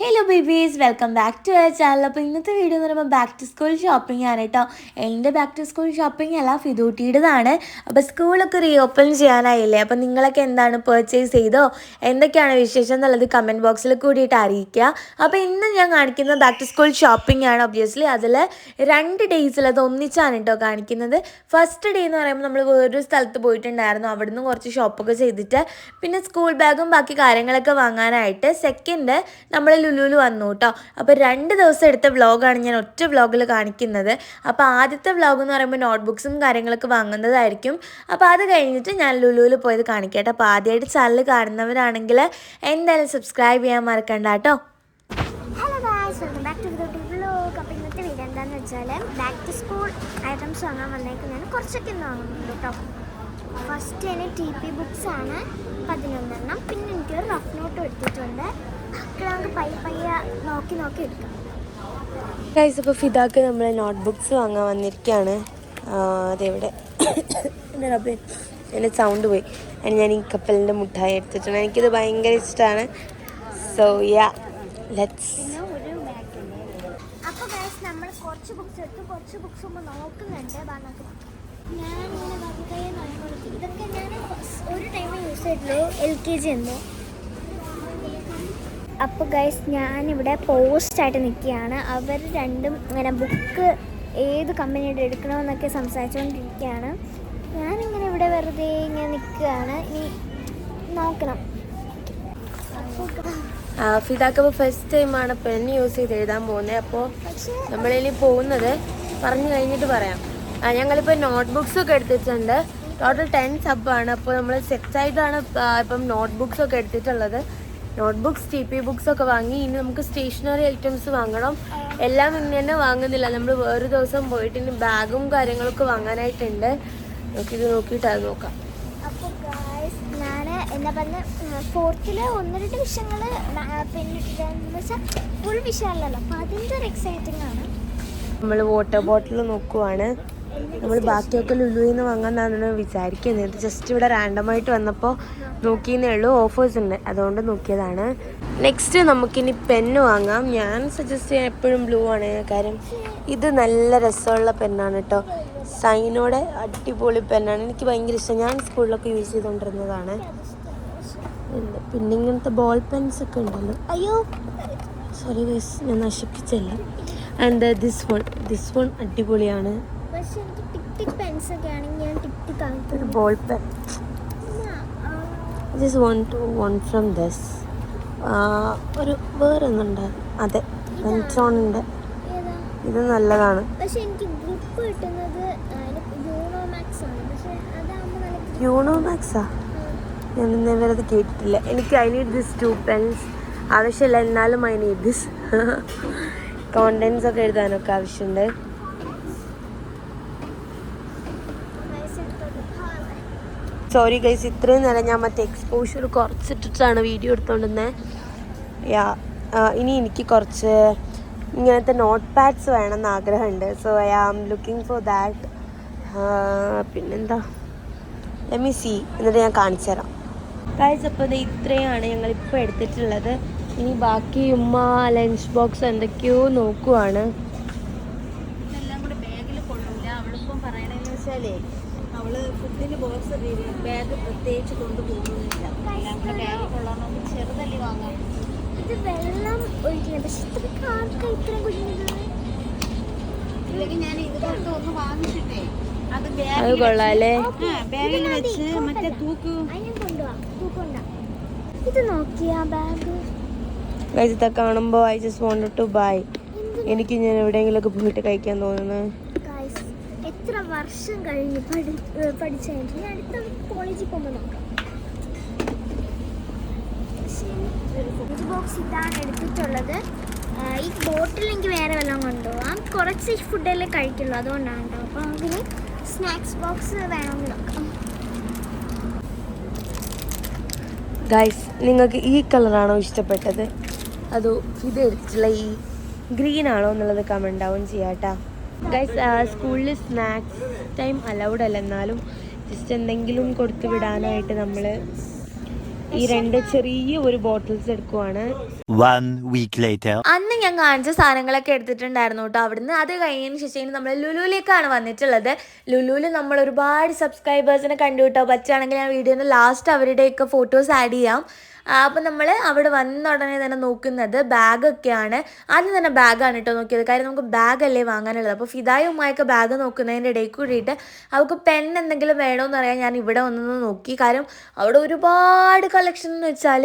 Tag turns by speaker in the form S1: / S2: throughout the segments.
S1: Hello babies welcome back to our channel അപ്പോൾ ഇന്നത്തെ video എന്ന് പറയുമ്പോൾ ബാക്ക് ടു സ്കൂൾ ഷോപ്പിംഗ് ആണ് കേട്ടോ എന്റെ ബാക്ക് ടു സ്കൂൾ ഷോപ്പിംഗ് അല്ല ഫിദൂട്ടിയുടേതാണ്. അപ്പോൾ സ്കൂളൊക്കെ റീ ഓപ്പൺ ചെയ്യാനായില്ലേ? അപ്പോൾ നിങ്ങളൊക്കെ എന്താണ് പർച്ചേസ് ചെയ്തോ? എന്തൊക്കെയാണ് വിശേഷം എന്നുള്ളത് കമന്റ് ബോക്സിൽ കൂടിയിട്ട് അറിയിക്കുക. അപ്പോൾ ഇന്ന് ഞാൻ കാണിക്കുന്ന ബാക്ക് ടു സ്കൂൾ ഷോപ്പിംഗ് ആണ് ഒബ്വിയസ്ലി അതിൽ രണ്ട് ഡേയ്സിൽ അത് ഒന്നിച്ചാണ് കേട്ടോ കാണിക്കുന്നത്. ഫസ്റ്റ് ഡേ എന്ന് പറയുമ്പോൾ നമ്മൾ വേറൊരു സ്ഥലത്ത് പോയിട്ടുണ്ടായിരുന്നു. അവിടെ നിന്ന് കുറച്ച് ഷോപ്പൊക്കെ ചെയ്തിട്ട്. പിന്നെ സ്കൂൾ ബാഗും ബാക്കി കാര്യങ്ങളൊക്കെ വാങ്ങാനായിട്ട്. സെക്കൻഡ് നമ്മൾ ലുലുവിൽ വന്നു കേട്ടോ അപ്പോൾ രണ്ട് ദിവസം എടുത്ത വ്ളോഗാണ് ഞാൻ ഒറ്റ വ്ളോഗിൽ കാണിക്കുന്നത്. അപ്പോൾ ആദ്യത്തെ വ്ളോഗ് എന്ന് പറയുമ്പോൾ നോട്ട്ബുക്സും കാര്യങ്ങളൊക്കെ വാങ്ങുന്നതായിരിക്കും. അപ്പോൾ അത് കഴിഞ്ഞിട്ട് ഞാൻ ലുലുവിൽ പോയത് കാണിക്കട്ടെ. അപ്പോൾ ആദ്യമായിട്ട് ചാനൽ കാണുന്നവരാണെങ്കിൽ എന്തായാലും സബ്സ്ക്രൈബ് ചെയ്യാൻ മറക്കണ്ട കേട്ടോ.
S2: Hello welcome back to the vlog video വെച്ചാൽ ബാക്ക് ടു സ്കൂൾ ഐറ്റംസ് വാങ്ങാൻ ഫസ്റ്റ് തന്നെ ടി പി ബുക്സാണ് പതിനൊന്നെണ്ണം. പിന്നെ എനിക്കൊരു റഫ് നോട്ട് എടുത്തിട്ടുണ്ട്. നമുക്ക് പയ്യ പയ്യ നോക്കി നോക്കി എടുക്കാം.
S1: ഗൈസ് അപ്പോൾ ഫിദാക്ക് നമ്മൾ നോട്ട്ബുക്സ് വാങ്ങാൻ വന്നിരിക്കുകയാണ് അതെവിടെ? എന്റെ റബ്ബേ എന്റെ സൗണ്ട് പോയി. അതിന് ഞാൻ ഈ കപ്പലിന്റെ മുട്ടായി എടുത്തിട്ടുണ്ട്. എനിക്കിത് ഭയങ്കര ഇഷ്ടമാണ് സോ യാ ലെറ്റ്സ്
S2: അപ്പോൾ നമ്മൾ കുറച്ച് ബുക്സ് എടുത്തു. കുറച്ച് ബുക്സ് നമ്മൾ നോക്കുന്നുണ്ട്. ബാ ഞാൻ ഇങ്ങനെ ഇതൊക്കെ ഞാൻ ഒരു ടൈം യൂസ് ചെയ്തിട്ടുള്ളൂ. എൽ കെ ജി എന്തോ. അപ്പോൾ ഗൈസ് ഞാനിവിടെ പോസ്റ്റായിട്ട് നിൽക്കുകയാണ്. അവർ രണ്ടും ഇങ്ങനെ ബുക്ക് ഏത് കമ്പനിയുടെ എടുക്കണമെന്നൊക്കെ സംസാരിച്ചുകൊണ്ടിരിക്കുകയാണ്. ഞാനിങ്ങനെ ഇവിടെ വെറുതെ ഇങ്ങനെ നിൽക്കുകയാണ്. ഇനി നോക്കണം.
S1: ഫിദാക്ക് അപ്പോൾ ഫസ്റ്റ് ടൈമാണ് പെൻ യൂസ് ചെയ്ത് എഴുതാൻ പോകുന്നത് അപ്പോൾ നമ്മളിനി പോകുന്നത് പറഞ്ഞു കഴിഞ്ഞിട്ട് പറയാം. ആ, ഞങ്ങളിപ്പോൾ നോട്ട്ബുക്സ് ഒക്കെ എടുത്തിട്ടുണ്ട്. ടോട്ടൽ ടെൻ സബ്ബാണ് അപ്പോൾ നമ്മൾ സെറ്റായിട്ടാണ് ഇപ്പം നോട്ട്ബുക്സ് ഒക്കെ എടുത്തിട്ടുള്ളത്. നോട്ട്ബുക്സ് ടി പി ബുക്സ് ഒക്കെ വാങ്ങി. ഇനി നമുക്ക് സ്റ്റേഷനറി ഐറ്റംസ് വാങ്ങണം. എല്ലാം ഇന്ന് തന്നെ വാങ്ങുന്നില്ല. നമ്മൾ വേറൊരു ദിവസം പോയിട്ട് ഇനി ബാഗും കാര്യങ്ങളൊക്കെ വാങ്ങാനായിട്ടുണ്ട്. നോക്കിയിട്ട് നോക്കിയിട്ട് അത് നോക്കാം.
S2: അപ്പോൾ ഞാൻ എന്താ പറഞ്ഞ ഫോർത്തിലെ ഒന്ന് രണ്ട് വിഷയങ്ങൾ പിന്നെ എന്ന് വെച്ചാൽ ഫുൾ വിഷയമല്ലല്ലോ അപ്പോൾ അതിന്റെ ഒരു എക്സൈറ്റിംഗ് ആണ്.
S1: നമ്മൾ വാട്ടർ ബോട്ടിൽ നോക്കുവാണ്. നമ്മൾ ബാക്കിയൊക്കെ ലുലുവിൽ നിന്ന് വാങ്ങാന്നാണ് വിചാരിക്കുന്നത് ജസ്റ്റ് ഇവിടെ റാൻഡമായിട്ട് വന്നപ്പോൾ നോക്കിയെന്നേ ഉള്ളൂ. ഓഫേഴ്സ് ഉണ്ട്. അതുകൊണ്ട് നോക്കിയതാണ്. നെക്സ്റ്റ് നമുക്കിനി പെന്ന് വാങ്ങാം. ഞാൻ സജസ്റ്റ് ചെയ്യാൻ എപ്പോഴും ബ്ലൂ ആണ്. കാര്യം ഇത് നല്ല രസമുള്ള പെന്നാണ് കേട്ടോ സൈനോടെ അടിപൊളി പെന്നാണ് എനിക്ക് ഭയങ്കര ഇഷ്ടം. ഞാൻ സ്കൂളിലൊക്കെ യൂസ് ചെയ്തുകൊണ്ടിരുന്നതാണ്. പിന്നെ ഇങ്ങനത്തെ ബോൾ പെൻസ് ഒക്കെ ഉണ്ടല്ലോ.
S2: അയ്യോ!
S1: സോറി ഗൈസ് ഞാൻ നശിപ്പിച്ചല്ല. And this one this one അടിപൊളിയാണ്.
S2: പക്ഷെ എനിക്ക് ടിക് ടിക് പെൻസ് ഒക്കെ ആണെങ്കിൽ ഞാൻ tick tick
S1: ball pen this one two one from this ഒരു വേറൊന്നുണ്ട്. അതെ പെൻട്രോണിന്റെ
S2: ഏതാ?
S1: ഇത് നല്ലതാണ്.
S2: പക്ഷെ എനിക്ക് ഗ്രിപ്പ് കിട്ടുന്നത് യൂണോ മാക്സാ
S1: ഞാൻ ഇന്നേവരെ അത് കേട്ടിട്ടില്ല. എനിക്ക് I need this two pens ആവശ്യമില്ല എന്നാലും ഐ നീഡ് ദിസ് കോണ്ടൻസ് ഒക്കെ എഴുതാനൊക്കെ ആവശ്യമുണ്ട്. സോറി ഗൈസ് ഇത്രയും നേരം ഞാൻ മറ്റേ എക്സ്പോഷർ കുറച്ചിട്ടിട്ടാണ് വീഡിയോ എടുത്തോണ്ടിരുന്നത് യാ ഇനി എനിക്ക് കുറച്ച് ഇങ്ങനത്തെ നോട്ട് പാഡ്സ് വേണമെന്ന് ആഗ്രഹമുണ്ട്. So I am looking for that പിന്നെന്താ? ലെമി സി എന്നിട്ട് ഞാൻ കാണിച്ചു തരാം. ഗൈസ് അപ്പോൾ ഇത് ഇത്രയാണ് ഞങ്ങൾ ഇപ്പോൾ എടുത്തിട്ടുള്ളത്. ഇനി ബാക്കി ഉമ്മ ലഞ്ച് ബോക്സ് എന്തൊക്കെയോ നോക്കുവാണ്
S3: എല്ലാം കൂടെ ബാഗിൽ കൊള്ളൂല അവളിപ്പം പറയണെന്ന് വെച്ചാലേ ഫുഡിന് ബോക്സ് ബാഗ് പ്രത്യേകിച്ച് കൊണ്ടുപോകുന്നില്ല. കൊള്ളണമെങ്കിൽ ചെറുതല്ലി വാങ്ങാം.
S2: ഇത് വെള്ളം ഒഴിക്കില്ല പക്ഷെ ഇത്ര ആർക്കാ ഇത്ര കുഞ്ഞിട്ടുണ്ട്
S3: ഇല്ലെങ്കിൽ ഞാൻ ഇത് ഒന്ന് വാങ്ങിച്ചിട്ടേ. അത് ബാഗിൽ വെച്ച് മറ്റേ തൂക്ക്.
S2: ഇത് നോക്കിയാ ബാഗ്
S1: ഗൈസ് ഇതൊക്കെ കാണുമ്പോൾ I just want to buy എനിക്ക് ഞാൻ എവിടെയെങ്കിലുമൊക്കെ പോയിട്ട് കഴിക്കാൻ തോന്നുന്നു
S2: എത്ര വർഷം കഴിഞ്ഞ് പഠി പഠിച്ചായിരുന്നു ഞാൻ അടുത്ത കോളേജിൽ പോകുമ്പോൾ നോക്കാം. ലഞ്ച് ബോക്സ് ഇതാണ് എടുത്തിട്ടുള്ളത്. ഈ ബോട്ടിൽ എനിക്ക് വേറെ വല്ലതും കൊണ്ടുപോകാം കുറച്ച് ഫുഡല്ലേ കഴിക്കുള്ളൂ അതുകൊണ്ടാണ് കേട്ടോ അപ്പോൾ നമുക്കിനി സ്നാക്സ് ബോക്സ് വേണമെന്ന് നോക്കാം.
S1: ഗൈസ് നിങ്ങൾക്ക് ഈ കളറാണോ ഇഷ്ടപ്പെട്ടത്? അതോ ഇത് എടുത്തിട്ടുള്ള ഈ ഗ്രീൻ ആണോ എന്നുള്ളത് കമൻ ഡൗൺ ചെയ്യാട്ടാ ഗൈസ് സ്കൂളിൽ സ്നാക്സ് ടൈം അലൗഡ് അല്ല. എന്നാലും ജസ്റ്റ് എന്തെങ്കിലും കൊടുത്തു വിടാനായിട്ട് നമ്മൾ
S4: ഈ രണ്ട് ചെറിയ ഒരു ബോട്ടിൽസ് എടുക്കുവാണ്. അന്ന് ഞാൻ കാണിച്ച സാധനങ്ങളൊക്കെ എടുത്തിട്ടുണ്ടായിരുന്നു കേട്ടോ അവിടുന്ന്. അത് കഴിഞ്ഞതിന് ശേഷം നമ്മൾ ലുലുവിലേക്കാണ് വന്നിട്ടുള്ളത്. ലുലുവിൽ നമ്മൾ ഒരുപാട് സബ്സ്ക്രൈബേഴ്സിനെ കണ്ടു കേട്ടോ. പറ്റുകയാണെങ്കിൽ ഞാൻ വീഡിയോന്റെ ലാസ്റ്റ് അവരുടെയൊക്കെ ഫോട്ടോസ് ആഡ് ചെയ്യാം. അപ്പം നമ്മൾ അവിടെ വന്ന ഉടനെ തന്നെ നോക്കുന്നത് ബാഗൊക്കെയാണ് ആദ്യം തന്നെ ബാഗാണ് കേട്ടോ നോക്കിയത്. കാര്യം നമുക്ക് ബാഗല്ലേ വാങ്ങാനുള്ളത്. അപ്പോൾ ഫിദായുമായൊക്കെ ബാഗ് നോക്കുന്നതിന്റെ ഇടയിൽ കൂടിയിട്ട് അവൾക്ക് പെൻ എന്തെങ്കിലും വേണമെന്ന് അറിയാൻ ഞാൻ ഇവിടെ വന്നൊന്ന് നോക്കി. കാരണം അവിടെ ഒരുപാട് കളക്ഷൻ എന്ന് വെച്ചാൽ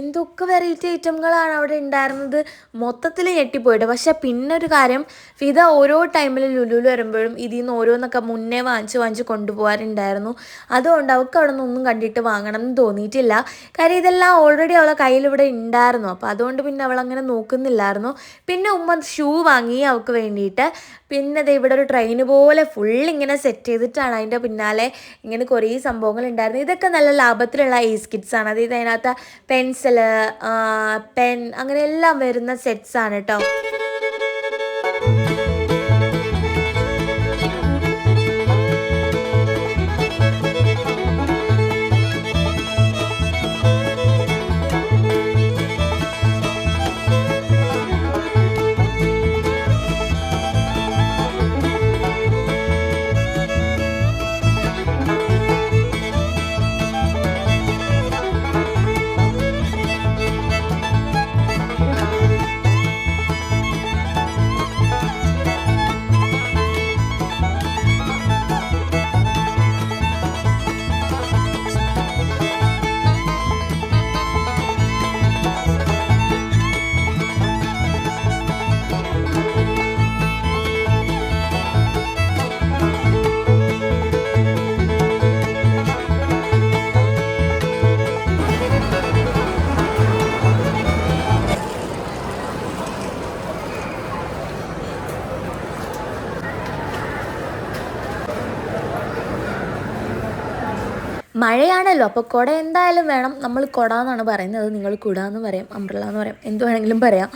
S4: എന്തൊക്കെ വെറൈറ്റി ഐറ്റങ്ങളാണ് അവിടെ ഉണ്ടായിരുന്നത്. മൊത്തത്തിൽ ഞെട്ടിപ്പോയിട്ട്. പക്ഷെ പിന്നെ ഒരു കാര്യം ഫിദ ഓരോ ടൈമിൽ ലുലുലു വരുമ്പോഴും ഇതിൽ നിന്ന് ഓരോന്നൊക്കെ മുന്നേ വാങ്ങിച്ച് വാങ്ങിച്ച് കൊണ്ടുപോകാറുണ്ടായിരുന്നു അതുകൊണ്ട് അവൾക്ക് അവിടെ നിന്നൊന്നും കണ്ടിട്ട് വാങ്ങണം എന്ന് തോന്നിയിട്ടില്ല. കാര്യം ഇതെല്ലാം ഓൾറെഡി അവളെ കയ്യിൽ ഇവിടെ ഉണ്ടായിരുന്നു അപ്പോൾ അതുകൊണ്ട് പിന്നെ അവൾ അങ്ങനെ നോക്കുന്നില്ലായിരുന്നു. പിന്നെ ഉമ്മ ഷൂ വാങ്ങി അവൾക്ക് വേണ്ടിയിട്ട്. പിന്നെ ഇത് ഇവിടെ ഒരു ട്രെയിൻ പോലെ ഫുൾ ഇങ്ങനെ സെറ്റ് ചെയ്തിട്ടാണ് അതിന്റെ പിന്നാലെ ഇങ്ങനെ കുറേ സംഭവങ്ങൾ ഉണ്ടായിരുന്നു ഇതൊക്കെ നല്ല ലാഭത്തിലുള്ള ഈസ് കിറ്റ്സ് ആണ്. അതായത് അതിനകത്ത് പെൻസിൽ പെൻ അങ്ങനെ എല്ലാം വരുന്ന സെറ്റ്സ് ആണ് കേട്ടോ മഴയാണല്ലോ. അപ്പോൾ കുട എന്തായാലും വേണം. നമ്മൾ കുട എന്നാണ് പറയുന്നത് നിങ്ങൾ കുട എന്ന് പറയാം. അംബ്രല എന്ന് പറയാം. എന്ത് വേണമെങ്കിലും പറയാം.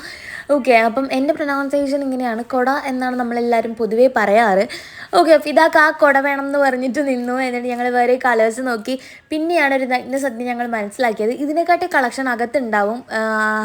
S4: ഓക്കെ അപ്പം എന്റെ പ്രൊനൗൺസിയേഷൻ ഇങ്ങനെയാണ്. കൊട എന്നാണ് നമ്മളെല്ലാവരും പൊതുവേ പറയാറ്. ഓക്കെ ഫിദാക്ക് ആ കൊട വേണം എന്ന് പറഞ്ഞിട്ട് നിന്നു എന്നിട്ട് ഞങ്ങൾ വേറെ കളേഴ്സ് നോക്കി. പിന്നെയാണ് ഒരു നഗ്ന സത്യം ഞങ്ങൾ മനസ്സിലാക്കിയത്. ഇതിനെക്കാട്ടി കളക്ഷൻ അകത്തുണ്ടാവും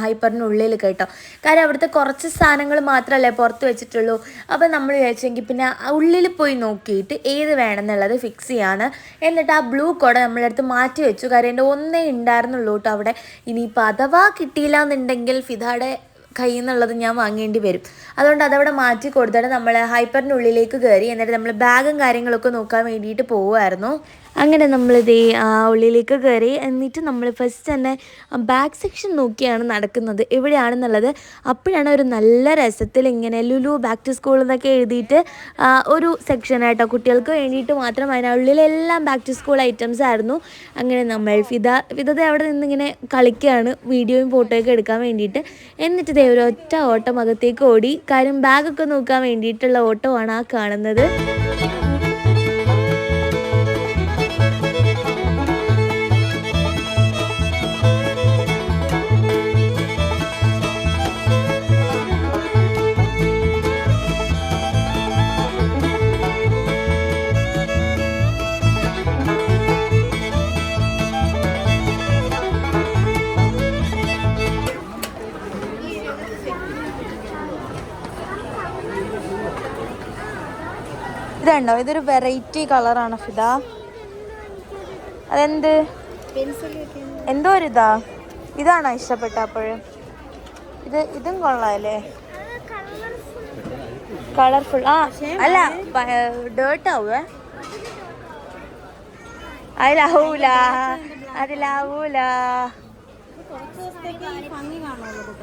S4: ഹൈപ്പറിനുള്ളിൽ കേട്ടോ. കാര്യം അവിടുത്തെ കുറച്ച് സാധനങ്ങൾ മാത്രമല്ലേ പുറത്ത് വെച്ചിട്ടുള്ളൂ. അപ്പം നമ്മൾ വിചാരിച്ചെങ്കിൽ പിന്നെ ഉള്ളിൽ പോയി നോക്കിയിട്ട് ഏത് വേണമെന്നുള്ളത് ഫിക്സ് ചെയ്യാണ്. എന്നിട്ട് ആ ബ്ലൂ കൊട കുട നമ്മളെടുത്ത് മാറ്റി വെച്ചു. കാര്യം എന്റെ ഒന്നേ ഉണ്ടായിരുന്നുള്ളൂ കേട്ടോ അവിടെ. ഇനിയിപ്പോൾ അഥവാ കിട്ടിയില്ല എന്നുണ്ടെങ്കിൽ ഫിദയുടെ കയ്യിൽ നിന്നുള്ളത് ഞാൻ വാങ്ങേണ്ടി വരും. അതുകൊണ്ട് അതവിടെ മാറ്റി കൊടുത്തിട്ട് നമ്മൾ ഹൈപ്പറിനുള്ളിലേക്ക് കയറി എന്നിട്ട് നമ്മൾ ബാഗും കാര്യങ്ങളൊക്കെ നോക്കാൻ വേണ്ടിയിട്ട് പോവുമായിരുന്നു അങ്ങനെ നമ്മളിതേ ആ ഉള്ളിലേക്ക് കയറി. എന്നിട്ട് നമ്മൾ ഫസ്റ്റ് തന്നെ ബാക്ക് സെക്ഷൻ നോക്കിയാണ് നടക്കുന്നത്. എവിടെയാണെന്നുള്ളത് അപ്പോഴാണ് ഒരു നല്ല രസത്തിൽ ഇങ്ങനെ ലുലു ബാക്ക് ടു സ്കൂൾ എന്നൊക്കെ എഴുതിയിട്ട് ഒരു സെക്ഷനായിട്ടോ കുട്ടികൾക്ക് വേണ്ടിയിട്ട് മാത്രം അതിനുള്ളിലെല്ലാം ബാക്ക് ടു സ്കൂൾ ഐറ്റംസ് ആയിരുന്നു. അങ്ങനെ നമ്മൾ ഫിത ഫിതത അവിടെ നിന്നിങ്ങനെ കളിക്കുകയാണ് വീഡിയോയും ഫോട്ടോയൊക്കെ എടുക്കാൻ വേണ്ടിയിട്ട്. എന്നിട്ട് ദേ ഒരു ഒറ്റ ഓട്ടം അകത്തേക്ക് ഓടി കാര്യം ബാഗൊക്കെ നോക്കാൻ വേണ്ടിയിട്ടുള്ള ഓട്ടമാണ് ആ കാണുന്നത്. ഇതുണ്ടോ ഇതൊരു വെറൈറ്റി കളറാണ് ഫിദ. അതെന്ത്? എന്തോ ഒരു ഇതാ. ഇതാണോ ഇഷ്ടപ്പെട്ട അപ്പോഴും ഇത് ഇതും കൊള്ളാല്ലേ? കളർഫുൾ ആ അല്ല ഡേർട്ട് ആവുവേ. അതിലാവൂല അതിലാവൂല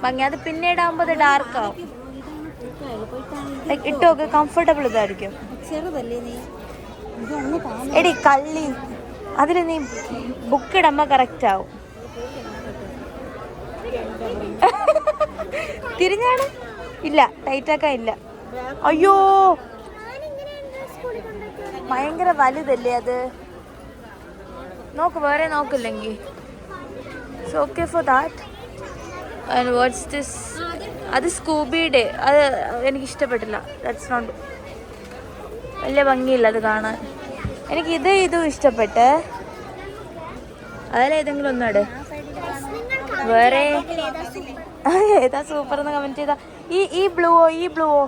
S3: ഭംഗി.
S4: അത് പിന്നീടാവുമ്പോ അത് ഡാർക്ക് ആവും.
S3: പോയിട്ടാണ് പോയിട്ടാണ്
S4: Like, ഇട്ട് നോക്ക് കംഫർട്ടബിൾ ഇതായിരിക്കും. എടി കള്ളി. അതിൽ നീ ബുക്ക് ഇടുമ്പോ കറക്റ്റ് ആവും. തിരിഞ്ഞാണ്? ഇല്ല ടൈറ്റ് ആക്കാൻ ഇല്ല. അയ്യോ. ഭയങ്കര വലുതല്ലേ അത്? നോക്ക് വേറെ നോക്കില്ലെങ്കിൽ. Okay for that and what's this അത് സ്കൂബിയുടെ അത് എനിക്ക് ഇഷ്ടപ്പെട്ടില്ല ദാറ്റ്സ് നോട്ട് വലിയ ഭംഗിയില്ല അത് കാണാൻ. എനിക്ക് ഇതേ ഇതും ഇഷ്ടപ്പെട്ട്. അതിലേതെങ്കിലും ഒന്നാട്
S5: വേറെ
S2: ഏതാ?
S5: സൂപ്പർ എന്ന് കമന്റ് ചെയ്താ. ഈ ഈ ബ്ലൂവോ ഈ ബ്ലൂവോ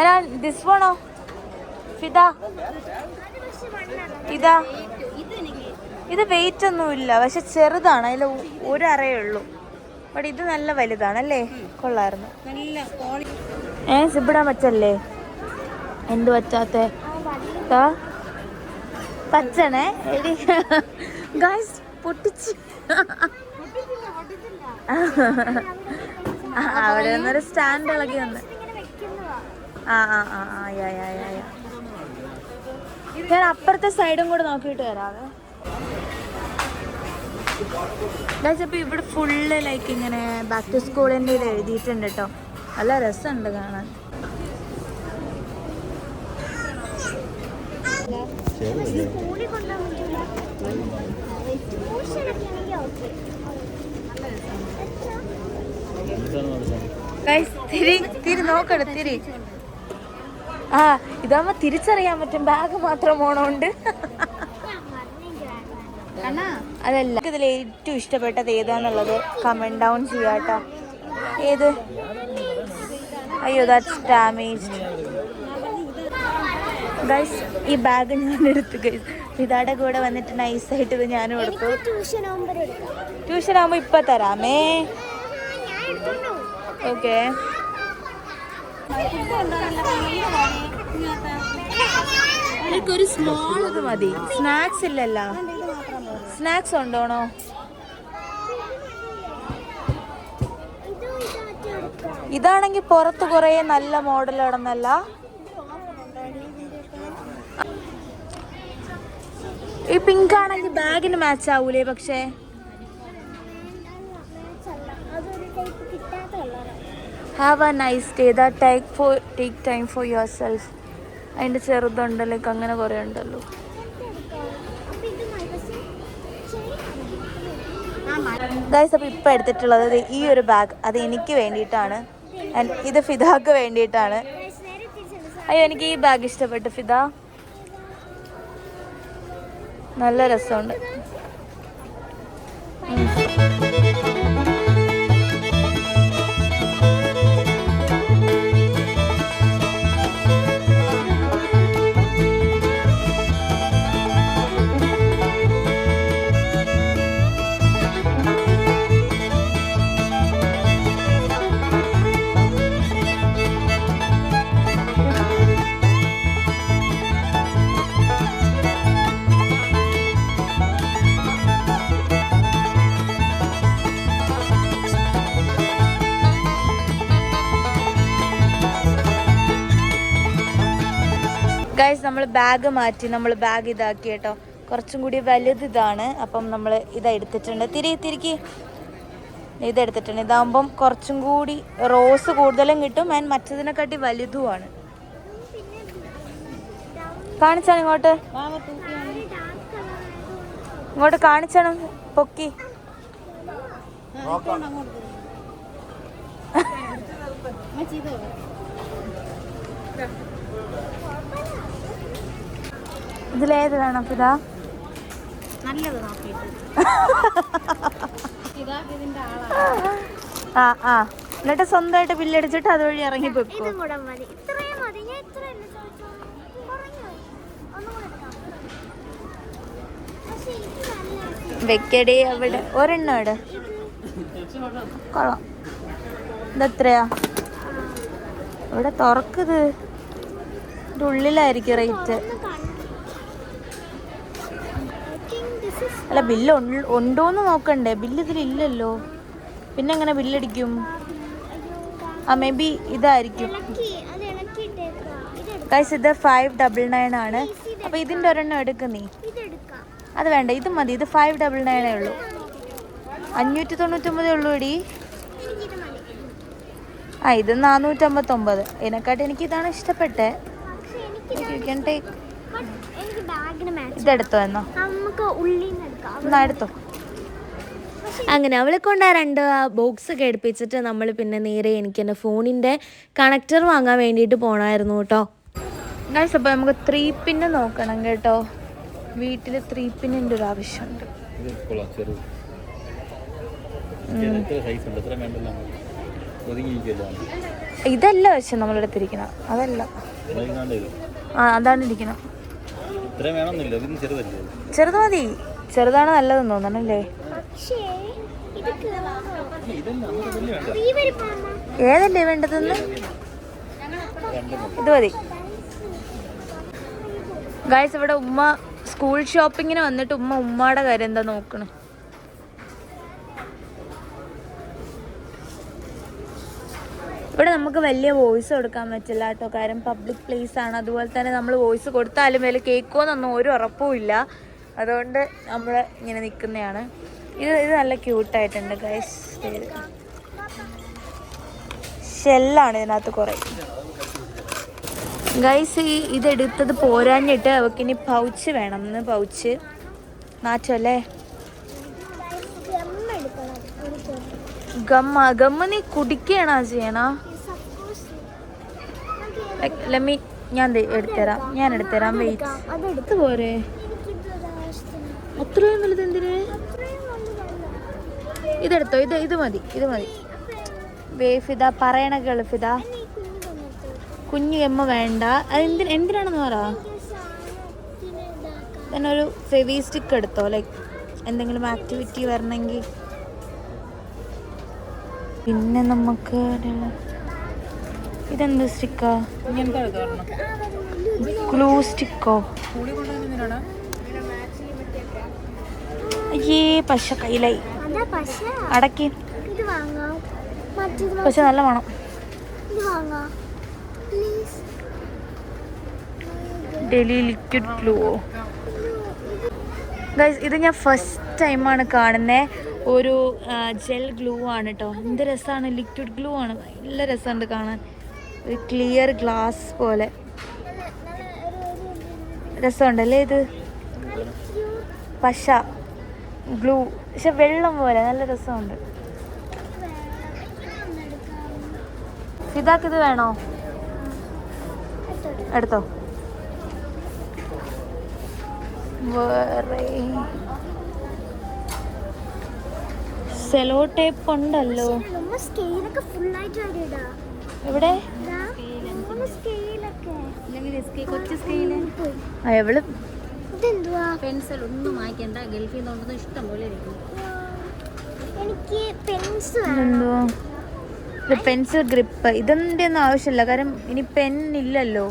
S5: ഏതാ ദിസ് വണോ ഫിദ. ഇതാ ഇത് വെയിറ്റ് ഒന്നും ഇല്ല പക്ഷെ ചെറുതാണ്. അതിൽ ഒരു അറയേ ഉള്ളൂ. ബട്ട് ഇത് നല്ല വലുതാണ്
S3: അല്ലേ? കൊള്ളായിരുന്നു.
S5: ഏ സിബിടാൻ പറ്റല്ലേ? എന്ത് പറ്റാത്ത? പച്ചണേ എടി. ഗായ്സ് പൊട്ടിച്ച്. അവിടെ നിന്നൊരു സ്റ്റാൻഡ് ഇളകി വന്ന്. ആ ആ ഞാൻ അപ്പുറത്തെ സൈഡും കൂടെ നോക്കിയിട്ട് വരാവേ അപ്പോൾ ഇവിടെ ഫുള്ള് ലൈക്ക് ഇങ്ങനെ ബാക്ക് ടു സ്കൂളിന്റെ ഇത് എഴുതിയിട്ടുണ്ട് കേട്ടോ നല്ല രസമുണ്ട് കാണാൻ
S2: സ്കൂളിൽ കൊണ്ടുപോകാൻ പറ്റില്ല ട്യൂഷനൊക്കെ ആണെങ്കിൽ ഓക്കെ
S5: ഗൈസ് തിരി തിരിച്ചറിയാൻ പറ്റും. ബാഗ് മാത്രം
S3: ഓണമുണ്ട്.
S5: അതല്ല. ഇതിൽ ഏറ്റവും ഇഷ്ടപ്പെട്ടത് ഏതാന്നുള്ളത് കമന്റ് ഡൗൺ ചെയ്യാട്ടോ. ഏത്? അയ്യോ ദാറ്റ്സ് ഡാമേജ്ഡ് ഗൈസ് ഈ ബാഗ് ഞാൻ എടുത്തു ഗൈസ് ഇതാടെ കൂടെ വന്നിട്ട് നൈസായിട്ട് ഇത് ഞാനും എടുത്തു.
S2: ട്യൂഷൻ ആകുമ്പോൾ
S5: ഇപ്പൊ തരാമേ.
S2: ഞാൻ
S5: ഓക്കെ ഒരു സ്മോൾ ഇത് മതി. സ്നാക്സ് ഇല്ലല്ലോ. സ്നാക്സ് ഉണ്ടോണോ? ഇതാണെങ്കിൽ പുറത്ത് കുറേ നല്ല മോഡൽ ഇടന്നല്ല ഈ പിങ്ക് ആണെങ്കിൽ ബാഗിന് മാച്ച് ആവൂലേ പക്ഷേ? Have a nice day the take for take time for yourself അതിന്റെ ചെറുതുണ്ടല്ലോ അങ്ങനെ കുറേ ഉണ്ടല്ലോ. ഗൈസ് അപ്പോൾ ഇപ്പോൾ എടുത്തിട്ടുള്ളത് ഈ ഒരു ബാഗ് അത് എനിക്ക് വേണ്ടിയിട്ടാണ്. ഇത് ഫിദാക്ക് വേണ്ടിയിട്ടാണ്. അയ്യോ എനിക്ക് ഈ ബാഗ് ഇഷ്ടപ്പെട്ടു ഫിദ. നല്ല രസമുണ്ട്. നമ്മൾ ബാഗ് മാറ്റി നമ്മൾ ബാഗ് ഇതാക്കി കേട്ടോ. കുറച്ചും കൂടി വലുത് ഇതാണ്. അപ്പം നമ്മൾ ഇതെടുത്തിട്ടുണ്ട് തിരി തിരിക്ക്. ഇതെടുത്തിട്ടുണ്ട് ഇതാകുമ്പം കുറച്ചും കൂടി റോസ് കൂടുതലും കിട്ടും ആൻഡ് മറ്റതിനെക്കാട്ടി വലുതുമാണ് കാണിച്ചാണ് ഇങ്ങോട്ട്? ഇങ്ങോട്ട് കാണിച്ചാണ്? പൊക്കി. ഇതിലേത് വേണം
S3: നല്ലത് ആളാണ്
S5: ആ ആ. എന്നിട്ട് സ്വന്തമായിട്ട് ബില്ലടിച്ചിട്ട് അതുവഴി ഇറങ്ങി വെക്കും. വെക്കടി അവിടെ. ഒരെണ്ണം ഇട്. കൊള്ളാം. ഇതെത്രയാ ഇവിടെ തുറക്കുത് ഇതിന്റെ ഉള്ളിലായിരിക്കും റേറ്റ് അല്ല ബില്ല് ഉണ്ടോന്ന് നോക്കണ്ടേ? ബില്ല് ഇതിലില്ലല്ലോ പിന്നെ എങ്ങനെ ബില്ലടിക്കും ആ മേ ബി ഇതായിരിക്കും.
S2: കൈസ്
S5: ഗൈസ് ഇത് ഫൈവ് ഡബിൾ നയൻ ആണ്. അപ്പൊ ഇതിന്റെ ഒരെണ്ണം എടുക്കുന്നേ അത് വേണ്ട ഇത് മതി. ഇത് ഫൈവ് ഡബിൾ നയനേ ഉള്ളൂ. അഞ്ഞൂറ്റി തൊണ്ണൂറ്റൊമ്പതേ ഉള്ളൂ
S2: ഇടി
S5: ആ ഇത് നാനൂറ്റമ്പത്തൊമ്പത്. ഇതിനെക്കാട്ടി എനിക്ക് ഇതാണ് ഇഷ്ടപ്പെട്ടേ ഇതെടുത്തോ എന്നോ.
S2: നമുക്ക് എടുക്കാം
S5: എന്നാ എടുത്തോ
S4: അങ്ങനെ അവളെ കൊണ്ട് ആ രണ്ട് ബോക്സ് ഒക്കെ എടുപ്പിച്ചിട്ട് നമ്മൾ പിന്നെ നേരെ എനിക്ക് എന്റെ ഫോണിന്റെ കണക്ടർ വാങ്ങാൻ വേണ്ടിയിട്ട് പോകണമായിരുന്നു കേട്ടോ.
S5: ഗൈസ് അപ്പോൾ നമുക്ക് ത്രീ പിന്ന് നോക്കണം കേട്ടോ. വീട്ടിൽ ത്രീ പിന്നിന്റെ ഒരു ആവശ്യമുണ്ട്. ഇതല്ല പക്ഷെ നമ്മളെടുത്തിരിക്കണം അതല്ല. ആ അതാണ് ഇരിക്കണം ചെറുത് മതി. ചെറുതാണ് നല്ലതെന്ന് തോന്നണല്ലേ? ഏതല്ലേ വേണ്ടതെന്ന്? ഇത് മതി. ഗായ്സ് ഇവിടെ ഉമ്മ സ്കൂൾ ഷോപ്പിങ്ങിന് വന്നിട്ട് ഉമ്മ ഉമ്മയുടെ കാര്യം എന്താ നോക്കണേ? ഇവിടെ നമുക്ക് വലിയ വോയിസ് കൊടുക്കാൻ പറ്റില്ല കേട്ടോ. കാര്യം പബ്ലിക് പ്ലേസ് ആണ്. അതുപോലെ തന്നെ നമ്മൾ വോയിസ് കൊടുത്താലും വില കേൾക്കുമോ എന്നൊന്നും ഒരു ഉറപ്പും ഇല്ല. അതുകൊണ്ട് നമ്മൾ ഇങ്ങനെ നിൽക്കുന്നതാണ് ഇത് ഇത് നല്ല ക്യൂട്ടായിട്ടുണ്ട് ഗൈസ് ഷെല്ലാണ് ഇതിനകത്ത് കുറേ. ഗൈസ് ഈ ഇതെടുത്തത് പോരാഞ്ഞിട്ട് അവക്കിനി പൗച്ച് വേണം. ഇന്ന് പൗച്ച് നാറ്റല്ലേ. ഗമ്മ ഗമ്മ നീ കുടിക്കണോ ചെയ്യണ? ലമ്മി ഞാൻ എടുത്തരാം ഞാൻ എടുത്തരാം വെയിറ്റ്
S2: അതെടുത്ത്
S5: എടുത്തു പോരെ. അത്രയും വലുത് എന്തിന്? ഇതെടുത്തോ ഇത് ഇത് മതി ഇത് മതി. വേഫിത പറയണ ഗൾഫിത
S2: കുഞ്ഞു
S5: എമ്മ വേണ്ട. അത് എന്തിന് എന്തിനാണെന്ന് പറ. തന്നെ ഒരു ഫെവി സ്റ്റിക്ക് എടുത്തോ ലൈക്ക് എന്തെങ്കിലും ആക്ടിവിറ്റി വരണമെങ്കിൽ. പിന്നെ നമുക്ക് ഇതെന്ത് സ്റ്റിക്കാ? ഗ്ലൂ സ്റ്റിക്കോ അയ്യേ പശ കയ്യിലായി. അടക്കി. പക്ഷെ നല്ല മണം. ഡെലി ലിക്വിഡ് ഗ്ലൂവോ ഗൈസ് ഇത് ഞാൻ ഫസ്റ്റ് ടൈമാണ് കാണുന്നത് ഒരു ജെൽ ഗ്ലൂ ആണ് കേട്ടോ എന്ത് രസമാണ് ലിക്വിഡ് ഗ്ലൂ ആണ്. നല്ല രസമുണ്ട് കാണാൻ. ഒരു ക്ലിയർ ഗ്ലാസ് പോലെ. രസമുണ്ടല്ലേ ഇത്? പശ. ഗ്ലൂ പക്ഷെ വെള്ളം പോലെ നല്ല രസമുണ്ട്. ഫിദാക്ക് ഇത് വേണോ? എടുത്തോ. വേറെ സെലോ ടേപ്പ് ഉണ്ടല്ലോ. എവിടെ?
S3: കൊച്ചു സ്കെയിൽ
S5: ആ എവൾ
S2: ഇതെന്തുവാ?
S3: പെൻസിൽ ഒന്നും വാങ്ങിക്കണ്ട ഗൾഫിൽ നിന്ന് കൊണ്ടുവന്ന് ഇഷ്ടം പോലെ ഇരിക്കും.
S2: എനിക്ക് പെൻസ്
S5: എന്തോ ഇത് പെൻസിൽ ഗ്രിപ്പ്. ഇതിന്റെ ഒന്നും ആവശ്യമില്ല. കാരണം ഇനി പെൻ ഇല്ലല്ലോ.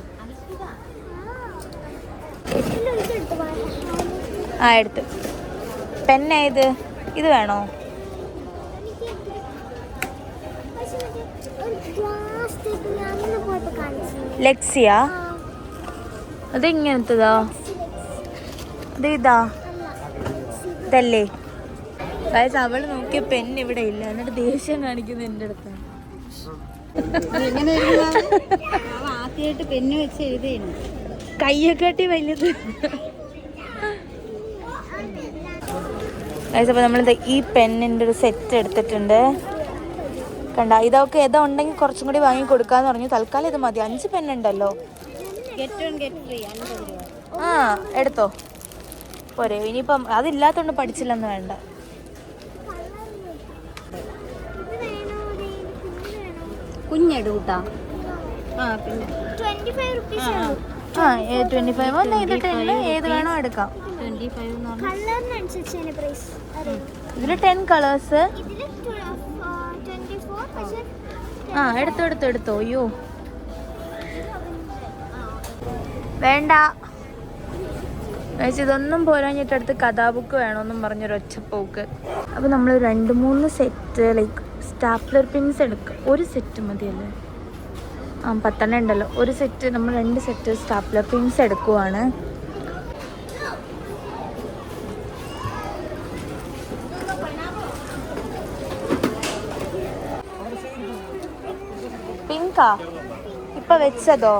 S5: ആ എടുത്ത്. പെൻ ഇത്? ഇത് വേണോ? ലെക്സിയ? പക്ഷേ ഇത് ഇതാ. ഇതല്ലേ? അതായത് അവൾ നോക്കിയ പെൻ ഇവിടെ ഇല്ല. എന്നിട്ട് ദേഷ്യം കാണിക്കുന്നത് എന്റെ അടുത്താണ്
S3: ആദ്യമായിട്ട് പെന്ന് വെച്ച് എഴുതേനു
S5: കയ്യെക്കാട്ടി ഗൈസ് അപ്പോൾ നമ്മളിത് ഈ പെന്നിന്റെ ഒരു സെറ്റ് എടുത്തിട്ടുണ്ട്. കണ്ട ഇതൊക്കെ ഏതാ ഉണ്ടെങ്കിൽ കുറച്ചും കൂടി വാങ്ങി കൊടുക്കാന്ന് പറഞ്ഞു. തൽക്കാലം ഇത് മതി. അഞ്ച്
S3: രൂപ.
S5: ആ എടുത്തോ. പോരെ. ഇനിയിപ്പം അതില്ലാത്തോണ്ട് പഠിച്ചില്ലെന്ന് വേണ്ട.
S3: ആ പിന്നെ.
S5: ആ ട്വന്റി ഫൈവ് ഏത് വേണോ എടുക്കാം. ഇതിൽ ടെൻ കളേഴ്സ് ആ എടുത്തോ എടുത്തോ എടുത്തോ. അയ്യോ. വേണ്ട. ഗൈസ്, ഇതൊന്നും പോരാഞ്ഞിട്ട് അടുത്ത് കഥാബുക്ക് വേണമെന്നും പറഞ്ഞൊരു ഒച്ചപ്പോക്ക്. അപ്പോൾ നമ്മൾ രണ്ട് മൂന്ന് സെറ്റ് ലൈക്ക് സ്റ്റാപ്ലർ പിൻസ് എടുക്കുക ഒരു സെറ്റ് മതിയല്ലേ? ആ പത്തെണ്ണം ഉണ്ടല്ലോ. ഒരു സെറ്റ് നമ്മൾ രണ്ട് സെറ്റ് സ്റ്റാപ്ലർ പിൻസ് എടുക്കുവാണ്. പിങ്കാ ഇപ്പൊ വെച്ചതോ?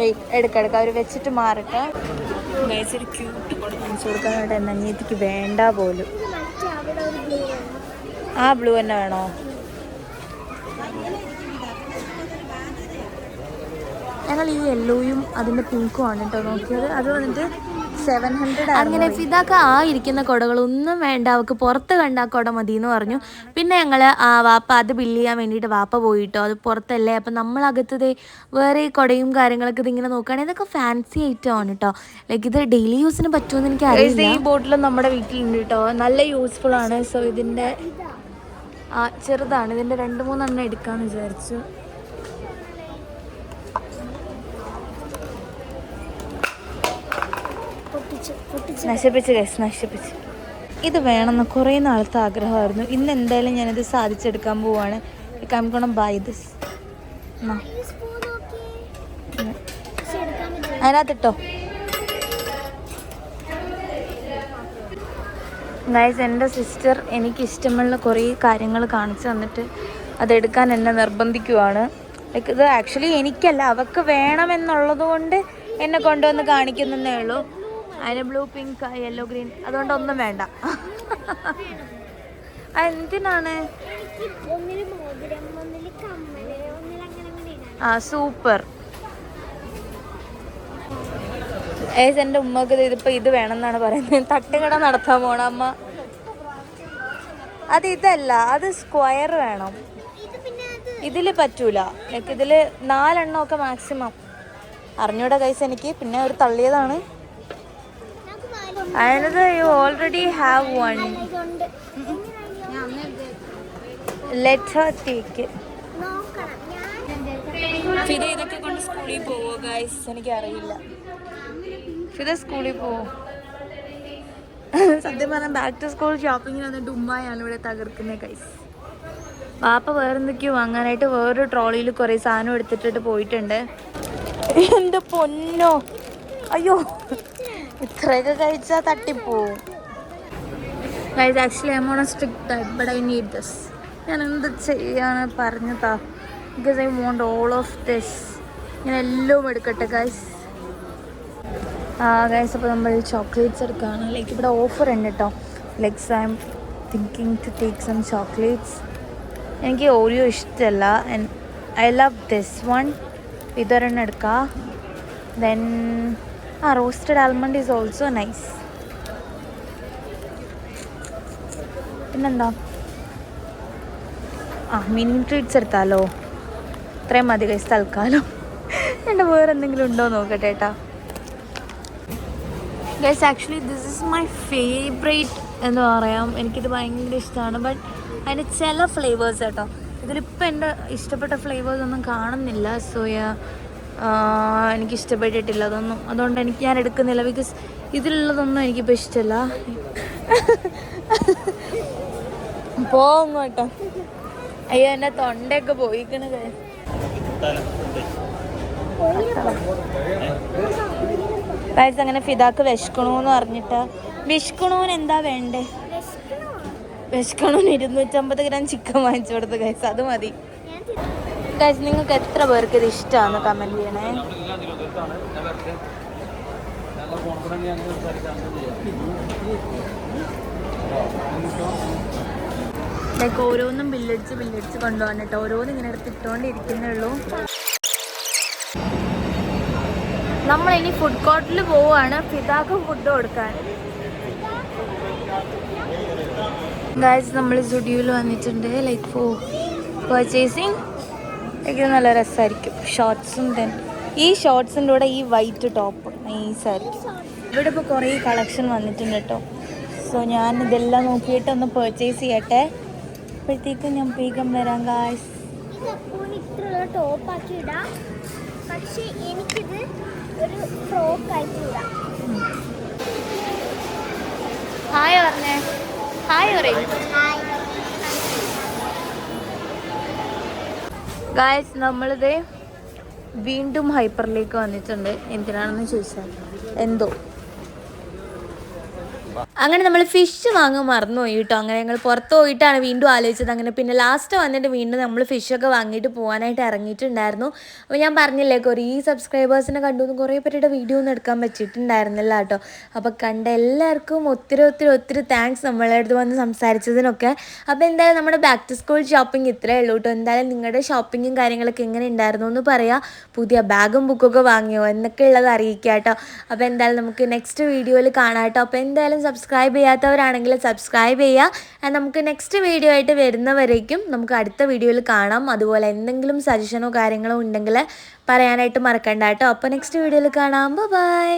S5: വെയിറ്റ് എടുക്ക എടുക്ക. അവർ വെച്ചിട്ട് മാറട്ടെ. ഒരു ക്യൂട്ട് കാണിച്ചു കൊടുക്കാനായിട്ട് എന്റെ അനിയത്തിക്ക് വേണ്ട പോലും. ആ ബ്ലൂ തന്നെ വേണോ? ഞങ്ങൾ ഈ യെല്ലോയും അതിന്റെ പിങ്കും ആണ് കേട്ടോ നോക്കിയത്. അത് വന്നിട്ട്
S3: സെവൻ ഹൺഡ്രഡ്
S5: അങ്ങനെ ഫിദാക്ക ആ ഇരിക്കുന്ന കുടകളൊന്നും വേണ്ട അവൾക്ക് പുറത്ത് കണ്ട ആ കുട മതി എന്ന് പറഞ്ഞു. പിന്നെ ഞങ്ങൾ ആ വാപ്പ അത് ബില്ല് ചെയ്യാൻ വേണ്ടിയിട്ട് വാപ്പ പോയിട്ടോ അത് പുറത്തല്ലേ? അപ്പം നമ്മളകത്തതേ വേറെ ഈ കുടയും കാര്യങ്ങളൊക്കെ ഇതിങ്ങനെ നോക്കുകയാണെങ്കിൽ ഇതൊക്കെ ഫാൻസി ഐറ്റം ആണ് കേട്ടോ ലൈക്ക് ഇത് ഡെയിലി യൂസിന് പറ്റുമെന്ന് എനിക്ക് അറിയില്ല. ഈ ബോട്ടിൽ നമ്മുടെ വീട്ടിലുണ്ട് കേട്ടോ നല്ല യൂസ്ഫുൾ ആണ്. സോ ഇതിന്റെ ആ ചെറുതാണ്. ഇതിന്റെ രണ്ട് മൂന്നെണ്ണം എടുക്കാമെന്ന് വിചാരിച്ചു
S2: പൊട്ടിച്ച് പൊട്ടിച്ച്
S5: നശിപ്പിച്ച് ഗൈസ് നശിപ്പിച്ച്. ഇത് വേണമെന്ന് കുറേ നാളത്തെ ആഗ്രഹമായിരുന്നു. ഇന്ന് എന്തായാലും ഞാനിത് സാധിച്ചെടുക്കാൻ പോവാണ്. കമ്മിക്കണം ബൈ ദിസ് അതിനകത്തിട്ടോ. ഗൈസ് എന്റെ സിസ്റ്റർ എനിക്ക് ഇഷ്ടമുള്ള കുറേ കാര്യങ്ങൾ കാണിച്ചു തന്നിട്ട് അതെടുക്കാൻ എന്നെ നിർബന്ധിക്കുവാണ്. ലൈക്ക് ഇത് ആക്ച്വലി എനിക്കല്ല അവക്ക് വേണമെന്നുള്ളത് കൊണ്ട് എന്നെ കൊണ്ടുവന്ന് കാണിക്കുന്നതേ ഉള്ളൂ. അതിന് ബ്ലൂ പിങ്ക് യെല്ലോ ഗ്രീൻ അതുകൊണ്ട് ഒന്നും വേണ്ട എന്തിനാണ്? ആ സൂപ്പർ ഏസ് എന്റെ ഉമ്മക്ക് ഇത് ഇതിപ്പോ ഇത് വേണമെന്നാണ് പറയുന്നത്. തട്ടുകട നടത്താൻ പോണ അമ്മ. അത് ഇതല്ല അത് സ്ക്വയർ വേണം.
S2: ഇത് പിന്നെ അത്
S5: ഇതിൽ പറ്റൂല. ഇതിൽ നാലെണ്ണം ഒക്കെ മാക്സിമം അറിഞ്ഞൂടെ കൈസ് എനിക്ക്. പിന്നെ ഒരു തള്ളിയതാണ്. അതിനത് you already have one let take
S2: നോക്കണം ഞാൻ
S5: ഫിദ ഇതൊക്കെ കൊണ്ട് സ്കൂളിൽ പോവോ ഗൈസ് എനിക്ക് അറിയില്ല ഫിദ സ്കൂളിൽ പോവോ. സത്യം പറഞ്ഞാൽ ബാക്ക് ടു സ്കൂൾ ഷോപ്പിങ്ങിന് വന്നിട്ട് ഡുമ്മായാണ് ഇവിടെ തകർക്കുന്നത് ഗൈസ് പാപ്പ വേറെന്തൊക്കെയോ വാങ്ങാനായിട്ട് വേറൊരു ട്രോളിയിൽ കുറേ സാധനം എടുത്തിട്ടിട്ട് പോയിട്ടുണ്ട്. എന്റെ പൊന്നോ. അയ്യോ. ഇത്രയൊക്കെ കഴിച്ചാൽ തട്ടിപ്പോവും. Actually I strict type but I need this ഞാൻ എന്ത് ചെയ്യാന്ന് പറഞ്ഞതാ? Because I want all of this ഞാൻ എല്ലാം എടുക്കട്ടെ ഗൈസ് ആ ഗൈസ് അപ്പോൾ നമ്മൾ ചോക്ലേറ്റ്സ് എടുക്കുകയാണ് ലൈക്ക് ഇവിടെ ഓഫർ ഉണ്ട് കേട്ടോ like I'm thinking to take some chocolates എനിക്ക് ഓരിയോ ഇഷ്ടമല്ല ഐ ലവ് ദിസ് വൺ ഇതൊരെണ്ണം എടുക്കാം. ദെൻ ആ roasted almond is also nice പിന്നെന്താ? ആ മിനി ട്രീറ്റ്സ് എടുത്താലോ? ഇത്രയും മതി കഴിച്ച് തൽക്കാലം. എന്റെ വേറെ എന്തെങ്കിലും ഉണ്ടോ നോക്കട്ടെ guys actually this is my favourite എന്ന് പറയാം. എനിക്കിത് ഭയങ്കര ഇഷ്ടമാണ് ബട്ട് അതിന്റെ ചില ഫ്ലേവേഴ്സ് കേട്ടോ ഇതിലിപ്പോൾ എന്റെ ഇഷ്ടപ്പെട്ട ഫ്ലേവേഴ്സ് ഒന്നും കാണുന്നില്ല. സോയ എനിക്ക് ഇഷ്ടപ്പെട്ടിട്ടില്ല അതൊന്നും. അതുകൊണ്ട് എനിക്ക് ഞാൻ എടുക്കുന്നില്ല. ബിക്കോസ് ഇതിലുള്ളതൊന്നും എനിക്കിപ്പോൾ ഇഷ്ടമല്ല പോകും കേട്ടോ. അയ്യോ എന്റെ തൊണ്ടയൊക്കെ പോയിക്കണ ഗൈസ് അങ്ങനെ ഫിദാക്ക് വിശക്കണൂന്ന് പറഞ്ഞിട്ട്. വിശക്കണൂന് എന്താ വേണ്ടേ? വിശക്കണൂന് ഇരുന്നൂറ്റമ്പത് ഗ്രാം ചിക്കൻ വാങ്ങിച്ചു കൊടുത്ത് ഗൈസ് അത് മതി. ഗൈസ് നിങ്ങൾക്ക് എത്ര പേർക്ക് ഇത് ഇഷ്ടമാണ് കമന്റ് ചെയ്യണേ? ലൈക്ക് ഓരോന്നും ബില്ലടിച്ച് ബില്ലടിച്ച് കൊണ്ടുപോകാൻ കേട്ടോ ഓരോന്നും ഇങ്ങനെ എടുത്ത് നമ്മൾ ഇനി ഫുഡ് കോർട്ടിൽ പോവാണ്. പിതാക്ക് ഫുഡ് കൊടുക്കാൻ. ഗായ്സ് നമ്മൾ സ്റ്റുഡിയോയിൽ വന്നിട്ടുണ്ട്. ലൈക്ക് ഫോർ പർച്ചേസിങ് ഇത് നല്ല രസമായിരിക്കും. ഷോർട്സും ദെൻ ഈ ഷോർട്സിന്റെ കൂടെ ഈ വൈറ്റ് ടോപ്പ് നൈസായിരിക്കും ഇവിടെ ഇപ്പോൾ കുറേ കളക്ഷൻ വന്നിട്ടുണ്ട് കേട്ടോ. സോ ഞാൻ ഇതെല്ലാം നോക്കിയിട്ട് ഒന്ന് പർച്ചേസ് ചെയ്യട്ടെ. അപ്പോഴത്തേക്കും ഞാൻ വേഗം വരാം
S2: ടോപ്പാക്കി ഇടാം. പക്ഷേ എനിക്കിത് ഒരു ഫ്രോക്ക് ആയിട്ട് ഇടാം.
S5: ഹായ് പറഞ്ഞേ ഹായ് പറയും ഗായ്സ് നമ്മളിത് വീണ്ടും ഹൈപ്പറിലേക്ക് വന്നിട്ടുണ്ട്. എന്തിനാണെന്ന് ചോദിച്ചാൽ? എന്തോ.
S4: അങ്ങനെ നമ്മൾ ഫിഷ് വാങ്ങാൻ മറന്നുപോയി കേട്ടോ അങ്ങനെ ഞങ്ങൾ പുറത്ത് പോയിട്ടാണ് വീണ്ടും ആലോചിച്ചത്. അങ്ങനെ പിന്നെ ലാസ്റ്റ് വന്നിട്ട് വീണ്ടും നമ്മൾ ഫിഷ് ഒക്കെ വാങ്ങിയിട്ട് പോകാനായിട്ട് ഇറങ്ങിയിട്ടുണ്ടായിരുന്നു. അപ്പോൾ ഞാൻ പറഞ്ഞില്ലേ കുറേ സബ്സ്ക്രൈബേഴ്സിനെ കണ്ടു കുറേ പേരുടെ വീഡിയോ ഒന്നും എടുക്കാൻ പറ്റിയിട്ടുണ്ടായിരുന്നില്ല കേട്ടോ അപ്പോൾ കണ്ട എല്ലാവർക്കും ഒത്തിരി ഒത്തിരി ഒത്തിരി താങ്ക്സ് നമ്മളെ അടുത്ത് വന്ന് സംസാരിച്ചതിനൊക്കെ. അപ്പോൾ എന്തായാലും നമ്മുടെ ബാക്ക് ടു സ്കൂൾ ഷോപ്പിംഗ് ഇത്രയേ ഉള്ളൂ കേട്ടോ എന്തായാലും നിങ്ങളുടെ ഷോപ്പിങ്ങും കാര്യങ്ങളൊക്കെ എങ്ങനെ ഉണ്ടായിരുന്നു എന്ന് പറയാം. പുതിയ ബാഗും ബുക്കൊക്കെ വാങ്ങിയോ എന്നൊക്കെ ഉള്ളത് അറിയിക്കാം കേട്ടോ അപ്പോൾ എന്തായാലും നമുക്ക് നെക്സ്റ്റ് വീഡിയോയിൽ കാണാം കേട്ടോ അപ്പോൾ എന്തായാലും സബ്സ്ക്രൈബ് ചെയ്യാത്തവരാണെങ്കിൽ സബ്സ്ക്രൈബ് ചെയ്യുക. നമുക്ക് നെക്സ്റ്റ് വീഡിയോ ആയിട്ട് വരുന്നവരേക്കും നമുക്ക് അടുത്ത വീഡിയോയിൽ കാണാം. അതുപോലെ എന്തെങ്കിലും സജഷനോ കാര്യങ്ങളോ ഉണ്ടെങ്കിൽ പറയാനായിട്ട് മറക്കണ്ട കേട്ടോ. അപ്പോൾ നെക്സ്റ്റ് വീഡിയോയിൽ കാണാം. ബൈ